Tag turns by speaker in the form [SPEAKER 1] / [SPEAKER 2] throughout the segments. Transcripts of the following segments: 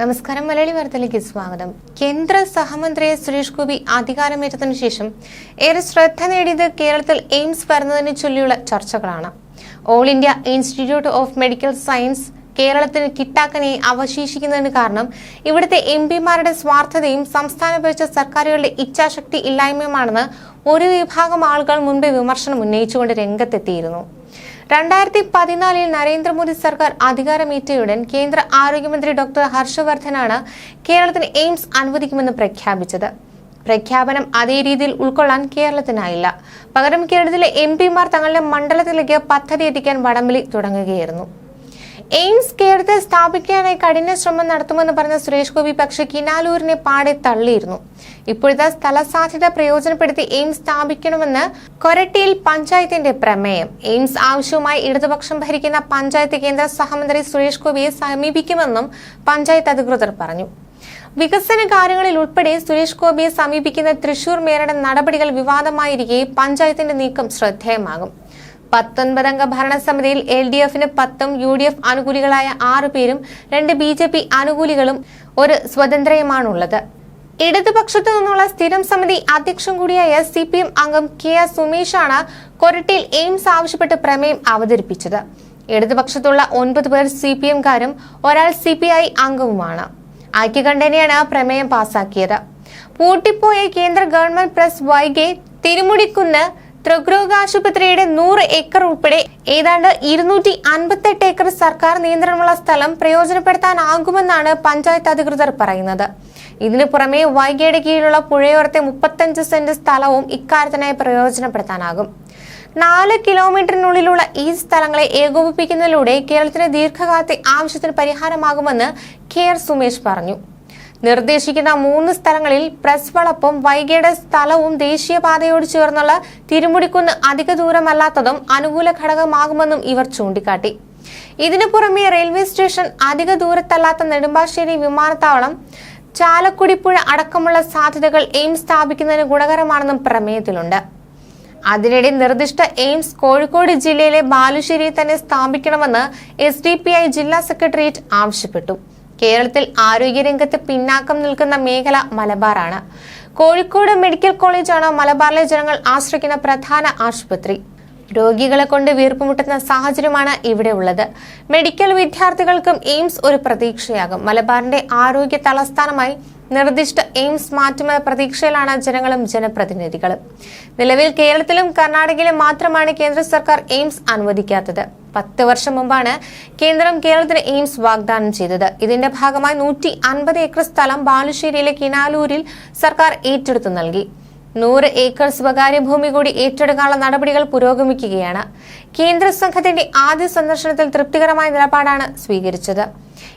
[SPEAKER 1] നമസ്കാരം മലയാളി വാർത്തയിലേക്ക് സ്വാഗതം. കേന്ദ്ര സഹമന്ത്രി സുരേഷ് ഗോപി അധികാരമേറ്റതിനു ശേഷം ഏറെ ശ്രദ്ധ നേടിയത് കേരളത്തിൽ എയിംസ് വരുന്നതിനെ ചൊല്ലിയുള്ള ചർച്ചകളാണ്. All India institute of medical science കേരളത്തിന് കിട്ടാക്കനെ അവശേഷിക്കുന്നതിന് കാരണം ഇവിടുത്തെ എം പിമാരുടെ സ്വാർത്ഥതയും സംസ്ഥാന ഭരിച്ച സർക്കാരുകളുടെ ഇച്ഛാശക്തി ഇല്ലായ്മയുമാണെന്ന് ഒരു വിഭാഗം ആളുകൾ മുൻപേ വിമർശനം ഉന്നയിച്ചുകൊണ്ട് രംഗത്തെത്തിയിരുന്നു. രണ്ടായിരത്തി പതിനാലിൽ നരേന്ദ്രമോദി സർക്കാർ അധികാരമേറ്റയുടൻ കേന്ദ്ര ആരോഗ്യമന്ത്രി ഡോക്ടർ ഹർഷവർദ്ധനാണ് കേരളത്തിന് എയിംസ് അനുവദിക്കുമെന്ന് പ്രഖ്യാപിച്ചത്. പ്രഖ്യാപനം അതേ രീതിയിൽ ഉൾക്കൊള്ളാൻ കേരളത്തിനായില്ല. പകരം കേരളത്തിലെ എം പിമാർ തങ്ങളുടെ മണ്ഡലത്തിലേക്ക് പദ്ധതി എത്തിക്കാൻ വടംവലി തുടങ്ങുകയായിരുന്നു. എയിംസ് കേരളത്തിൽ സ്ഥാപിക്കാനായി കഠിന ശ്രമം നടത്തുമെന്ന് പറഞ്ഞ സുരേഷ് ഗോപി പക്ഷെ കിനാലൂരിനെ പാടെ തള്ളിയിരുന്നു. ഇപ്പോഴത്തെ സ്ഥല സാധ്യത പ്രയോജനപ്പെടുത്തി എയിംസ് സ്ഥാപിക്കണമെന്ന് കൊരട്ടിയിൽ പഞ്ചായത്തിന്റെ പ്രമേയം. എയിംസ് ആവശ്യവുമായി ഇടതുപക്ഷം ഭരിക്കുന്ന പഞ്ചായത്ത് കേന്ദ്ര സഹമന്ത്രി സുരേഷ് ഗോപിയെ സമീപിക്കുമെന്നും പഞ്ചായത്ത് അധികൃതർ പറഞ്ഞു. വികസന കാര്യങ്ങളിൽ ഉൾപ്പെടെ സുരേഷ് ഗോപിയെ സമീപിക്കുന്ന തൃശൂർ മേയറുടെ നടപടികൾ വിവാദമായിരിക്കെ പഞ്ചായത്തിന്റെ നീക്കം ശ്രദ്ധേയമാകും. പത്തൊൻപതംഗ ഭരണസമിതിയിൽ എൽ ഡി എഫിന് പത്തും യു ഡി എഫ് അനുകൂലികളായ ആറു പേരും രണ്ട് ബി ജെ പി അനുകൂലികളും ഒരു സ്വതന്ത്രയുമാണുള്ളത്. ഇടതുപക്ഷത്തു നിന്നുള്ള സ്ഥിരം സമിതി അധ്യക്ഷൻ കൂടിയായ സി പി എം അംഗം കെ എസ് സുമേഷാണ് കൊരട്ടിയിൽ എയിംസ് ആവശ്യപ്പെട്ട് പ്രമേയം അവതരിപ്പിച്ചത്. ഇടതുപക്ഷത്തുള്ള ഒൻപത് പേർ സി പി എംകാരും ഒരാൾ സി പി ഐ അംഗവുമാണ്. ഐക്യകണ്ഠനെയാണ് പ്രമേയം പാസാക്കിയത്. പൂട്ടിപ്പോയ കേന്ദ്ര ഗവൺമെന്റ് പ്രസ് വൈകെ തിരുമുടിക്കുന്ന് തൃഗ്രോഗ ആശുപത്രിയുടെ നൂറ് ഏക്കർ ഉൾപ്പെടെ ഏതാണ്ട് ഇരുന്നൂറ്റി അൻപത്തെട്ട് ഏക്കർ സർക്കാർ നിയന്ത്രണമുള്ള സ്ഥലം പ്രയോജനപ്പെടുത്താനാകുമെന്നാണ് പഞ്ചായത്ത് അധികൃതർ പറയുന്നത്. ഇതിനു പുറമെ വൈകിയുടെ കീഴിലുള്ള പുഴയോരത്തെ മുപ്പത്തഞ്ച് സെന്റ് സ്ഥലവും ഇക്കാര്യത്തിനായി പ്രയോജനപ്പെടുത്താനാകും. നാല് കിലോമീറ്ററിനുള്ളിലുള്ള ഈ സ്ഥലങ്ങളെ ഏകോപിപ്പിക്കുന്നതിലൂടെ കേരളത്തിന് ദീർഘകാലത്തെ ആവശ്യത്തിന് പരിഹാരമാകുമെന്ന് കെ ആർ സുമേഷ് പറഞ്ഞു. നിർദ്ദേശിക്കുന്ന മൂന്ന് സ്ഥലങ്ങളിൽ പ്രസ് വളപ്പും വൈകിയുടെ സ്ഥലവും ദേശീയപാതയോട് ചേർന്നുള്ള തിരുമുടിക്കുന്ന് അധിക ദൂരമല്ലാത്തതും അനുകൂല ഘടകമാകുമെന്നും ഇവർ ചൂണ്ടിക്കാട്ടി. ഇതിനു പുറമെ റെയിൽവേ സ്റ്റേഷൻ അധിക ദൂരത്തല്ലാത്ത നെടുമ്പാശ്ശേരി വിമാനത്താവളം ചാലക്കുടിപ്പുഴ അടക്കമുള്ള സാധ്യതകൾ എയിംസ് സ്ഥാപിക്കുന്നതിന് ഗുണകരമാണെന്നും പ്രമേയത്തിലുണ്ട്. അതിനിടെ നിർദ്ദിഷ്ട എയിംസ് കോഴിക്കോട് ജില്ലയിലെ ബാലുശ്ശേരിയിൽ തന്നെ സ്ഥാപിക്കണമെന്ന് എസ് ജില്ലാ സെക്രട്ടേറിയറ്റ് ആവശ്യപ്പെട്ടു. കേരളത്തിൽ ആരോഗ്യരംഗത്ത് പിന്നാക്കം നിൽക്കുന്ന മേഖല മലബാറാണ്. കോഴിക്കോട് മെഡിക്കൽ കോളേജാണ് മലബാറിലെ ജനങ്ങൾ ആശ്രയിക്കുന്ന പ്രധാന ആശുപത്രി. രോഗികളെ കൊണ്ട് വീർപ്പുമുട്ടുന്ന സാഹചര്യമാണ് ഇവിടെ ഉള്ളത്. മെഡിക്കൽ വിദ്യാർത്ഥികൾക്കും എയിംസ് ഒരു പ്രതീക്ഷയാകും. മലബാറിന്റെ ആരോഗ്യ തലസ്ഥാനമായി നിർദ്ദിഷ്ട എയിംസ് മാറ്റുമെന്ന പ്രതീക്ഷയിലാണ് ജനങ്ങളും ജനപ്രതിനിധികളും. നിലവിൽ കേരളത്തിലും കർണാടകയിലും മാത്രമാണ് കേന്ദ്ര സർക്കാർ എയിംസ് അനുവദിക്കാത്തത്. പത്ത് വർഷം മുമ്പാണ് കേന്ദ്രം കേരളത്തിന് എയിംസ് വാഗ്ദാനം ചെയ്തത്. ഇതിന്റെ ഭാഗമായി നൂറ്റി അൻപത് ഏക്കർ സ്ഥലം ബാലുശ്ശേരിയിലെ കിനാലൂരിൽ സർക്കാർ ഏറ്റെടുത്തു നൽകി. നൂറ് ഏക്കർ സ്വകാര്യ ഭൂമി കൂടി ഏറ്റെടുക്കാനുള്ള നടപടികൾ പുരോഗമിക്കുകയാണ്. കേന്ദ്ര സംഘത്തിന്റെ ആദ്യ സന്ദർശനത്തിൽ തൃപ്തികരമായ നിലപാടാണ് സ്വീകരിച്ചത്.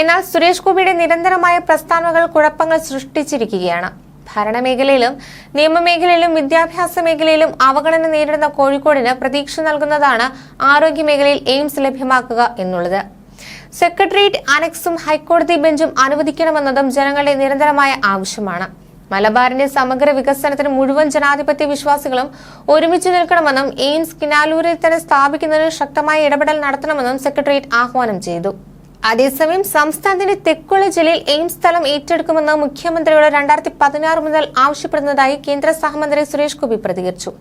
[SPEAKER 1] എന്നാൽ സുരേഷ് ഗോപിയുടെ നിരന്തരമായ പ്രസ്താവനകൾ കുഴപ്പങ്ങൾ സൃഷ്ടിച്ചിരിക്കുകയാണ്. ഭരണമേഖലയിലും നിയമമേഖലയിലും വിദ്യാഭ്യാസ മേഖലയിലും അവഗണന നേരിടുന്ന കോഴിക്കോടിന് പ്രതീക്ഷ നൽകുന്നതാണ് ആരോഗ്യ മേഖലയിൽ എയിംസ് ലഭ്യമാക്കുക എന്നുള്ളത്. സെക്രട്ടേറിയറ്റ് അനക്സും ഹൈക്കോടതി ബെഞ്ചും അനുവദിക്കണമെന്നതും ജനങ്ങളുടെ നിരന്തരമായ ആവശ്യമാണ്. മലബാറിന്റെ സമഗ്ര വികസനത്തിന് മുഴുവൻ ജനാധിപത്യ വിശ്വാസികളും ഒരുമിച്ച് നിൽക്കണമെന്നും എയിംസ് കിനാലൂരിൽ തന്നെ സ്ഥാപിക്കുന്നതിന് ശക്തമായ ഇടപെടൽ നടത്തണമെന്നും സെക്രട്ടേറിയറ്റ് ആഹ്വാനം ചെയ്തു. അതേസമയം സംസ്ഥാനത്തിന്റെ തെക്കുള്ള ജില്ലയിൽ എയിംസ് സ്ഥലം ഏറ്റെടുക്കുമെന്ന് മുഖ്യമന്ത്രിയോട് രണ്ടായിരത്തി പതിനാറ് മുതൽ ആവശ്യപ്പെടുന്നതായി കേന്ദ്ര സഹമന്ത്രി സുരേഷ് ഗോപി പ്രതികരിച്ചു.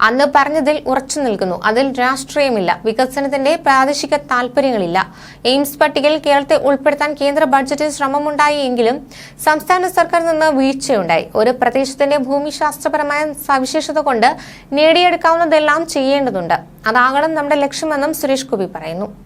[SPEAKER 1] അന്ന് പറഞ്ഞതിൽ ഉറച്ചു നിൽക്കുന്നു. അതിൽ രാഷ്ട്രീയമില്ല. വികസനത്തിന്റെ പ്രാദേശിക താൽപര്യങ്ങളില്ല. എയിംസ് പട്ടികയിൽ കേരളത്തെ ഉൾപ്പെടുത്താൻ കേന്ദ്ര ബഡ്ജറ്റിൽ ശ്രമമുണ്ടായി എങ്കിലും സംസ്ഥാന സർക്കാർ നിന്ന് വീഴ്ചയുണ്ടായി. ഒരു പ്രദേശത്തിന്റെ ഭൂമിശാസ്ത്രപരമായ സവിശേഷത കൊണ്ട് നേടിയെടുക്കാവുന്നതെല്ലാം ചെയ്യേണ്ടതുണ്ട്. അതാകണം നമ്മുടെ ലക്ഷ്യമെന്നും സുരേഷ് ഗോപി പറയുന്നു.